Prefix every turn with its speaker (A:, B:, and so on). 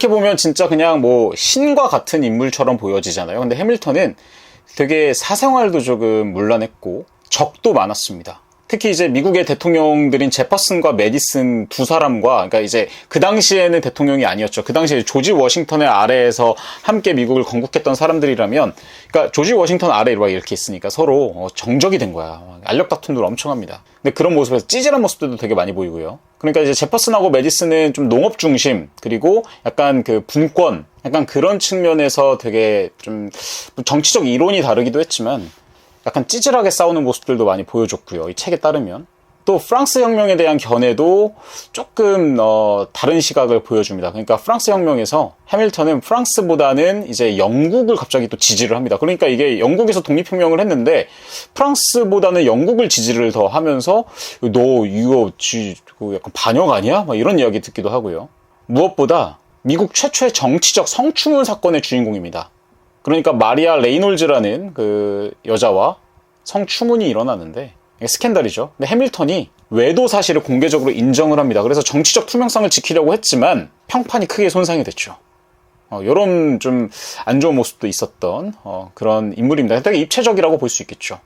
A: 이렇게 보면 진짜 그냥 뭐 신과 같은 인물처럼 보여지잖아요. 근데 해밀턴은 되게 사생활도 조금 문란했고 적도 많았습니다. 특히 이제 미국의 대통령들인 제퍼슨과 메디슨 두 사람과 그러니까 이제 그 당시에는 대통령이 아니었죠. 그 당시에 조지 워싱턴의 아래에서 함께 미국을 건국했던 사람들이라면 그러니까 조지 워싱턴 아래 이렇게 있으니까 서로 어, 정적이 된 거야. 알력 다툼들 엄청 합니다. 근데 그런 모습에서 찌질한 모습들도 되게 많이 보이고요. 그러니까 이제 제퍼슨하고 메디슨은 좀 농업 중심 그리고 약간 그 분권 약간 그런 측면에서 되게 좀 정치적 이론이 다르기도 했지만 약간 찌질하게 싸우는 모습들도 많이 보여줬고요. 이 책에 따르면. 또 프랑스 혁명에 대한 견해도 조금 어, 다른 시각을 보여줍니다. 그러니까 프랑스 혁명에서 해밀턴은 프랑스보다는 이제 영국을 갑자기 또 지지를 합니다. 그러니까 이게 영국에서 독립혁명을 했는데 프랑스보다는 영국을 지지를 더 하면서 너 이거 지, 약간 반역 아니야? 막 이런 이야기 듣기도 하고요. 무엇보다 미국 최초의 정치적 성추문 사건의 주인공입니다. 그러니까 마리아 레이놀즈라는 그 여자와 성추문이 일어나는데 스캔들이죠. 근데 해밀턴이 외도 사실을 공개적으로 인정을 합니다. 그래서 정치적 투명성을 지키려고 했지만 평판이 크게 손상이 됐죠. 어, 이런 좀 안 좋은 모습도 있었던 어, 그런 인물입니다. 되게 입체적이라고 볼 수 있겠죠.